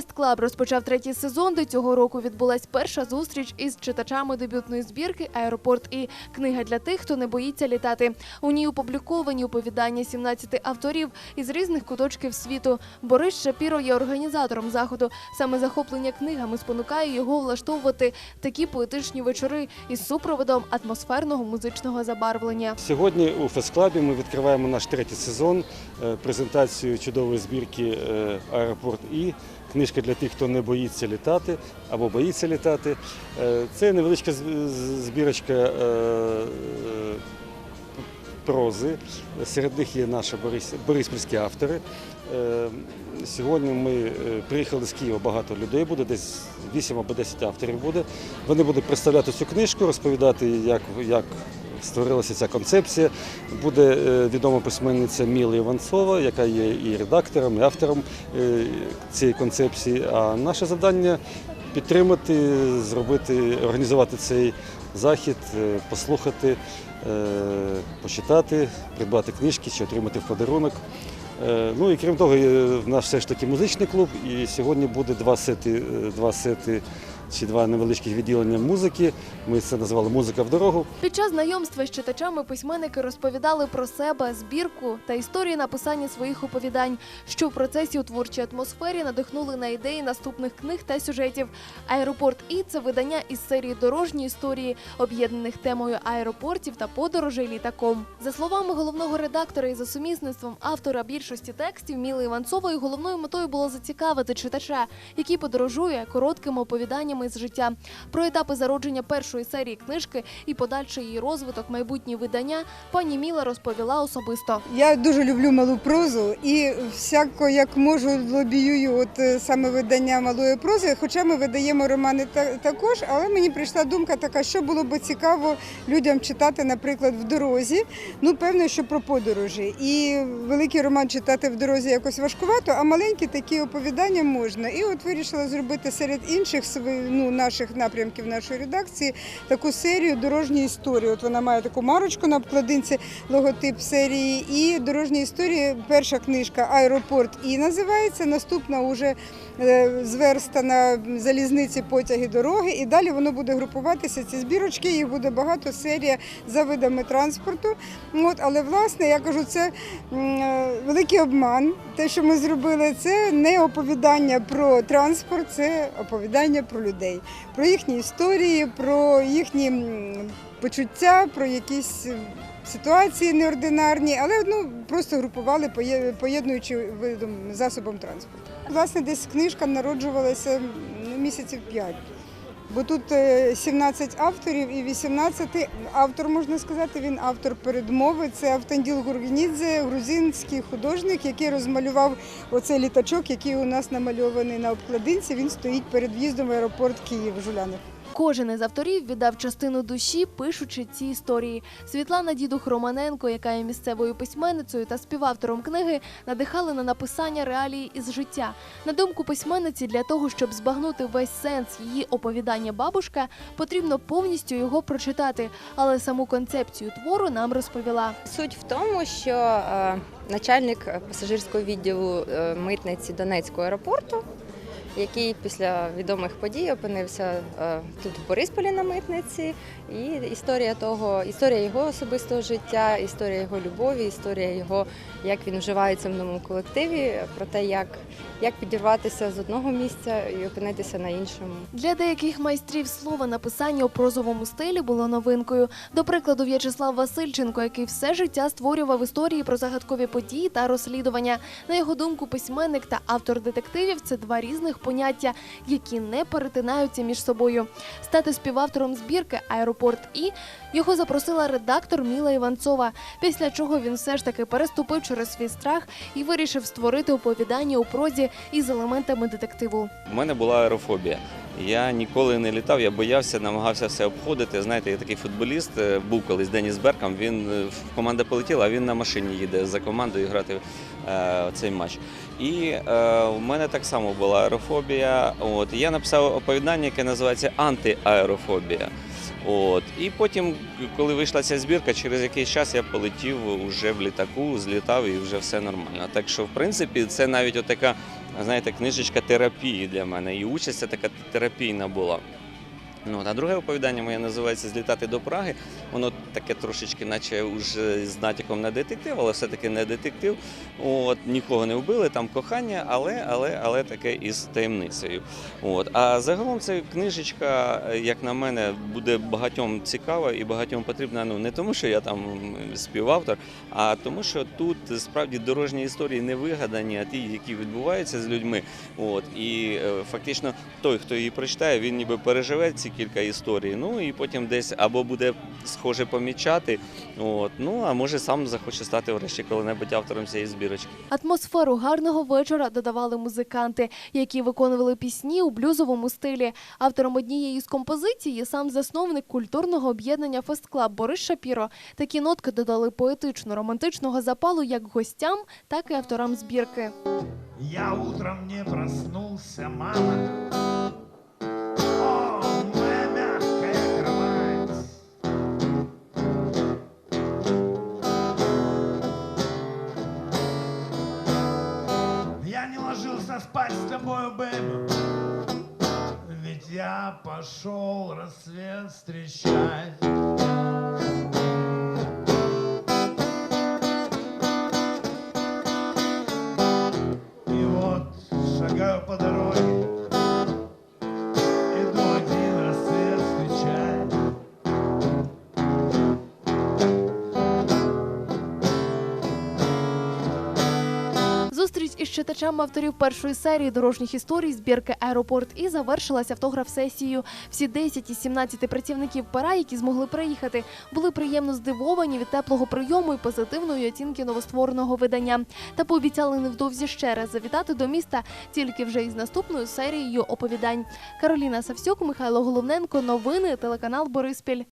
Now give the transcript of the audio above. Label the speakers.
Speaker 1: Фест Клаб розпочав третій сезон, де цього року відбулась перша зустріч із читачами дебютної збірки Аеропорт і книга для тих, хто не боїться літати. У ній опубліковані оповідання 17 авторів із різних куточків світу. Борис Шапіро є організатором заходу. Саме захоплення книгами спонукає його влаштовувати такі поетичні вечори із супроводом атмосферного музичного забарвлення.
Speaker 2: Сьогодні у фест-клабі ми відкриваємо наш третій сезон, е, презентацію чудової збірки е, Аеропорт І. Книжка для тих, хто не боїться літати або боїться літати. Е, Це невеличка збірочка е, е, прози. Серед них є наші бориспільські автори. Сьогодні ми приїхали з Києва, багато людей буде, десь 8 або 10 авторів буде. Вони будуть представляти цю книжку, розповідати, як, як створилася ця концепція. Буде е, відома письменниця Міла Іванцова, яка є і редактором, і автором е, цієї концепції. А наше завдання підтримати, зробити, організувати цей захід, е, послухати, почитати, придбати книжки чи отримати в подарунок. Ну і крім того, в нас все ж таки музичний клуб, і сьогодні буде два сети, два сети чи два невеличких відділення музики. Ми це назвали Музика в дорогу.
Speaker 1: Під час знайомства з читачами письменники розповідали про себе, збірку та історії написання своїх оповідань, що в процесі у творчій атмосфері надихнули на ідеї наступних книг та сюжетів. Аеропорт І це видання із серії дорожні історії, об'єднаних темою аеропортів та подорожей літаком. За словами головного редактора і за сумісництвом автора більшості текстів Міли Іванцової, головною метою було зацікавити читача, який подорожує короткими оповіданнями з життя. Про етапи зародження першої серії книжки і подальший її розвиток, майбутні видання, пані Міла розповіла особисто.
Speaker 3: Я дуже люблю малу прозу і всяко як можу лобіюю от е, саме видання малої прози. Хоча ми видаємо романи та- також, але мені прийшла думка така, що було б цікаво людям читати, наприклад, в дорозі. Ну, певно, що про подорожі. І великий роман читати в дорозі якось важкувато, а маленькі такі оповідання можна. І от вирішила зробити серед інших сви- ну, наших напрямків нашої редакції таку серію дорожні історії. От вона має таку марочку на обкладинці, логотип серії. І дорожні історії. Перша книжка Аеропорт і називається. Наступна уже е, зверстана залізниці, потяги, дороги. І далі воно буде групуватися. Ці збірочки, їх буде багато. Серія за видами транспорту. От, але власне я кажу, це е, великий обман. Те, що ми зробили, це не оповідання про транспорт, це оповідання про людей, про їхні історії, про їхні почуття, про якісь ситуації неординарні, але ну просто групували, поєднуючи видом засобом транспорту. Власне, десь книжка народжувалася ну, місяців п'ять. Бо тут е, 17 авторів і 18 автор, можна сказати, він автор передмови. Це Автанділ Гургенідзе, грузинський художник, який розмалював оцей літачок, який у нас намальований на обкладинці. Він стоїть перед в'їздом в аеропорт Київ Жулянов.
Speaker 1: Кожен із авторів віддав частину душі, пишучи ці історії. Світлана Дідух Романенко, яка є місцевою письменницею та співавтором книги, надихали на написання реалії із життя. На думку письменниці, для того, щоб збагнути весь сенс її оповідання бабушка, потрібно повністю його прочитати. Але саму концепцію твору нам розповіла.
Speaker 4: Суть в тому, що е, начальник пасажирського відділу е, митниці Донецького аеропорту, який після відомих подій опинився е, тут в Борисполі на митниці, і історія того, історія його особистого життя, історія його любові, історія його, як він вживається в новому колективі, про те, як, як підірватися з одного місця і опинитися на іншому.
Speaker 1: Для деяких майстрів слова написання у прозовому стилі було новинкою. До прикладу, В'ячеслав Васильченко, який все життя створював історії про загадкові події та розслідування. На його думку, письменник та автор детективів це два різних поняття, які не перетинаються між собою. Стати співавтором збірки Аеропорт І його запросила редактор Міла Іванцова. Після чого він все ж таки переступив через свій страх і вирішив створити оповідання у прозі із елементами детективу.
Speaker 5: У мене була аерофобія. Я ніколи не літав, я боявся, намагався все обходити. Знаєте, я такий футболіст, е, був колись Деніс Беркам, він е, в- команда полетіла, а він на машині їде за командою грати е, цей матч. І е, у мене так само була аерофобія. От, я написав оповідання, яке називається Антиаерофобія. От. І потім, коли вийшла ця збірка, через якийсь час я полетів уже в літаку, злітав і вже все нормально. Так що, в принципі, це навіть отака, знаєте, книжечка терапії для мене. І участь така терапійна була. Ну, а друге оповідання моє називається Злітати до Праги. Воно таке трошечки, наче уже з натяком на детектив, але все-таки не детектив. От, нікого не вбили, там кохання, але, але, але таке із таємницею. От. А загалом ця книжечка, як на мене, буде багатьом цікава і багатьом потрібна. Ну не тому, що я там співавтор, а тому, що тут справді дорожні історії не вигадані, а ті, які відбуваються з людьми. От і е, фактично той, хто її прочитає, він ніби переживе ці кілька історій. Ну і потім десь або буде схоже помічати. От ну а може сам захоче стати врешті коли-небудь автором цієї збірочки.
Speaker 1: Атмосферу гарного вечора додавали музиканти, які виконували пісні у блюзовому стилі. Автором однієї з композицій є сам засновник культурного об'єднання Фестклаб Борис Шапіро. Такі нотки додали поетично-романтичного запалу як гостям, так і авторам збірки.
Speaker 6: Я утром не проснулся, мама. Я не ложился спать с тобою, бэби. Ведь я пошел рассвет встречать.
Speaker 1: Зустріч із читачами авторів першої серії дорожніх історій збірки Аеропорт і завершилася автограф-сесією. Всі 10 із 17 працівників пера, які змогли приїхати, були приємно здивовані від теплого прийому і позитивної оцінки новоствореного видання. Та пообіцяли невдовзі ще раз завітати до міста тільки вже із наступною серією оповідань. Кароліна Савсюк, Михайло Головненко. Новини телеканал Бориспіль.